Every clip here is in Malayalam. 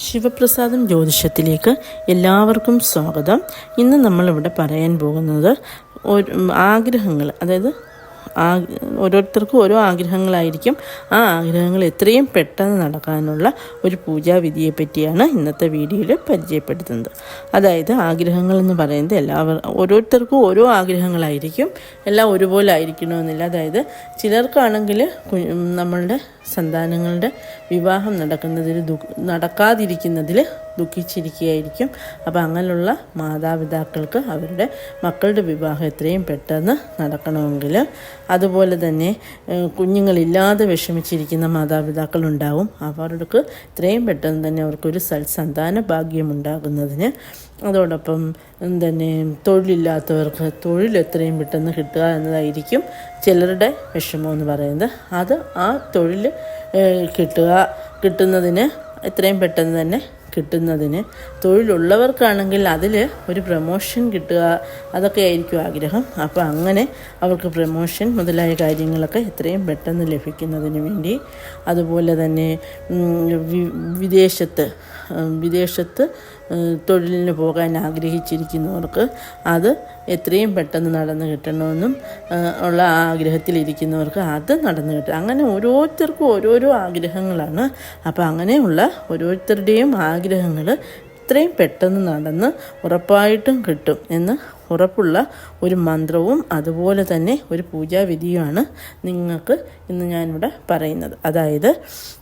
ശിവപ്രസാദം ജ്യോതിഷത്തിലേക്ക് എല്ലാവർക്കും സ്വാഗതം. ഇന്ന് നമ്മളിവിടെ പറയാൻ പോകുന്നത് ഒരു ആഗ്രഹങ്ങൾ അതായത് ഓരോരുത്തർക്കും ഓരോ ആഗ്രഹങ്ങളായിരിക്കും. ആ ആഗ്രഹങ്ങൾ എത്രയും പെട്ടെന്ന് നടക്കാനുള്ള ഒരു പൂജാവിധിയെ പറ്റിയാണ് ഇന്നത്തെ വീഡിയോയിൽ പരിചയപ്പെടുത്തുന്നത്. അതായത് ആഗ്രഹങ്ങൾ എന്ന് പറയുന്നത് എല്ലാവർ ഓരോരുത്തർക്കും ഓരോ ആഗ്രഹങ്ങളായിരിക്കും. എല്ലാം ഒരുപോലെ ആയിരിക്കണമെന്നില്ല. അതായത് ചിലർക്കാണെങ്കിൽ നമ്മളുടെ സന്താനങ്ങളുടെ വിവാഹം നടക്കുന്നതിൽ നടക്കാതിരിക്കുന്നതിൽ ദുഃഖിച്ചിരിക്കുകയായിരിക്കും. അപ്പോൾ അങ്ങനെയുള്ള മാതാപിതാക്കൾക്ക് അവരുടെ മക്കളുടെ വിവാഹം എത്രയും പെട്ടെന്ന് നടക്കണമെങ്കിൽ. അതുപോലെ തന്നെ കുഞ്ഞുങ്ങളില്ലാതെ വിഷമിച്ചിരിക്കുന്ന മാതാപിതാക്കളുണ്ടാവും. അവർക്ക് എത്രയും പെട്ടെന്ന് തന്നെ അവർക്കൊരു സൽസന്താന ഭാഗ്യമുണ്ടാകുന്നതിന് അതോടൊപ്പം തന്നെ തൊഴിലില്ലാത്തവർക്ക് തൊഴിൽ എത്രയും പെട്ടെന്ന് കിട്ടുക എന്നതായിരിക്കും ചിലരുടെ വിഷമം എന്ന് പറയുന്നത്. അത് ആ തൊഴിൽ കിട്ടുക കിട്ടുന്നതിന് എത്രയും പെട്ടെന്ന് തന്നെ കിട്ടുന്നതിന് തൊഴിലുള്ളവർക്കാണെങ്കിൽ അതിൽ ഒരു പ്രമോഷൻ കിട്ടുക അതൊക്കെ ആയിരിക്കും ആഗ്രഹം. അപ്പോൾ അങ്ങനെ അവർക്ക് പ്രമോഷൻ മുതലായ കാര്യങ്ങളൊക്കെ എത്രയും പെട്ടെന്ന് ലഭിക്കുന്നതിന് വേണ്ടി. അതുപോലെ തന്നെ വിദേശത്ത് വിദേശത്ത് തൊഴിലിന് പോകാൻ ആഗ്രഹിച്ചിരിക്കുന്നവർക്ക് അത് എത്രയും പെട്ടെന്ന് നടന്നു കിട്ടണമെന്നും ഉള്ള ആഗ്രഹത്തിലിരിക്കുന്നവർക്ക് അത് നടന്നു കിട്ടും. അങ്ങനെ ഓരോരുത്തർക്കും ഓരോരോ ആഗ്രഹങ്ങളാണ്. അപ്പോൾ അങ്ങനെയുള്ള ഓരോരുത്തരുടെയും ആഗ്രഹങ്ങൾ എത്രയും പെട്ടെന്ന് നടന്ന് ഉറപ്പായിട്ടും കിട്ടും എന്ന് ഉറപ്പുള്ള ഒരു മന്ത്രവും അതുപോലെ തന്നെ ഒരു പൂജാവിധിയുമാണ് നിങ്ങൾക്ക് ഇന്ന് ഞാനിവിടെ പറയുന്നത്. അതായത്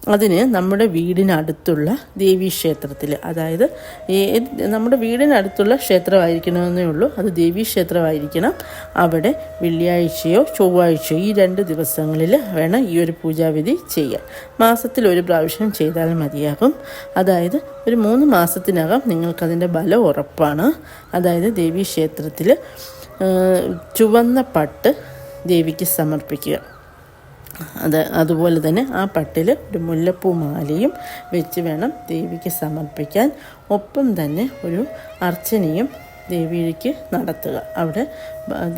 അതിന് നമ്മുടെ വീടിനടുത്തുള്ള ദേവീ ക്ഷേത്രത്തിൽ അതായത് നമ്മുടെ വീടിനടുത്തുള്ള ക്ഷേത്രമായിരിക്കണമെന്നേ ഉള്ളൂ. അത് ദേവീ ക്ഷേത്രമായിരിക്കണം. അവിടെ വെള്ളിയാഴ്ചയോ ചൊവ്വാഴ്ചയോ ഈ രണ്ട് ദിവസങ്ങളിൽ വേണം ഈ ഒരു പൂജാവിധി ചെയ്യാൻ. മാസത്തിൽ ഒരു പ്രാവശ്യം ചെയ്താൽ മതിയാകും. അതായത് ഒരു മൂന്ന് മാസത്തിനകം നിങ്ങൾക്കതിന്റെ ബലം ഉറപ്പാണ്. അതായത് ദേവീ ക്ഷേത്രത്തിൽ ചുവന്ന പട്ട് ദേവിക്ക് സമർപ്പിക്കുക. അത് അതുപോലെ തന്നെ ആ പട്ടിൽ ഒരു മുല്ലപ്പൂ മാലയും വെച്ച് വേണം ദേവിക്ക് സമർപ്പിക്കാൻ. ഒപ്പം തന്നെ ഒരു അർച്ചനയും ദേവിക്ക് നടത്തുക. അവിടെ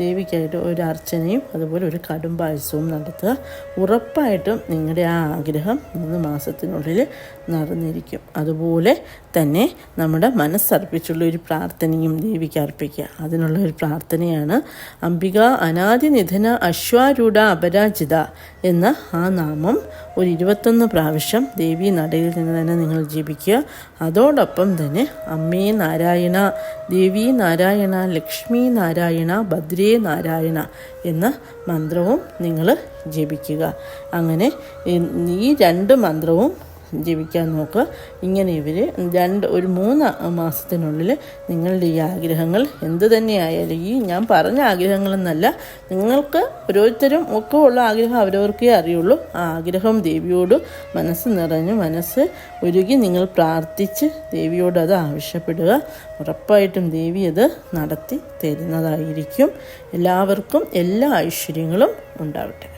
ദേവിക്കായിട്ട് ഒരു അർച്ചനയും അതുപോലെ ഒരു കടും പായസവും നടത്തുക. ഉറപ്പായിട്ടും നിങ്ങളുടെ ആ ആഗ്രഹം മൂന്ന് മാസത്തിനുള്ളിൽ നടന്നിരിക്കും അതുപോലെ തന്നെ നമ്മുടെ മനസ്സർപ്പിച്ചുള്ള ഒരു പ്രാർത്ഥനയും ദേവിക്ക് അർപ്പിക്കുക. അതിനുള്ള ഒരു പ്രാർത്ഥനയാണ് അംബിക അനാദി നിധന അശ്വാരൂഢ അപരാജിത എന്ന ആ നാമം ഒരു ഇരുപത്തൊന്ന് പ്രാവശ്യം ദേവി നടയിൽ നിന്ന് തന്നെ നിങ്ങൾ ജപിക്കുക. അതോടൊപ്പം തന്നെ അമ്മേ നാരായണ ദേവി നാരായണ ലക്ഷ്മി നാരായണ ഭദ്രേ നാരായണ എന്ന മന്ത്രവും നിങ്ങൾ ജപിക്കുക. അങ്ങനെ ഈ- രണ്ട് മന്ത്രവും ജപിക്കാൻ നോക്കുക. ഇങ്ങനെ ഇവർ രണ്ട് ഒരു മൂന്ന് മാസത്തിനുള്ളിൽ നിങ്ങളുടെ ഈ ആഗ്രഹങ്ങൾ എന്ത് തന്നെയായാലും ഈ ഞാൻ പറഞ്ഞ ആഗ്രഹങ്ങളെന്നല്ല നിങ്ങൾക്ക് ഓരോരുത്തരും ഒക്കെ ഉള്ള ആഗ്രഹം അവരവർക്കേ അറിയുള്ളൂ. ആ ആഗ്രഹം ദേവിയോട് മനസ്സ് നിറഞ്ഞ് മനസ്സ് ഒരുകി നിങ്ങൾ പ്രാർത്ഥിച്ച് ദേവിയോട് അത് ആവശ്യപ്പെടുക. ഉറപ്പായിട്ടും ദേവി അത് നടത്തി തരുന്നതായിരിക്കും. എല്ലാവർക്കും എല്ലാ ഐശ്വര്യങ്ങളും ഉണ്ടാവട്ടെ.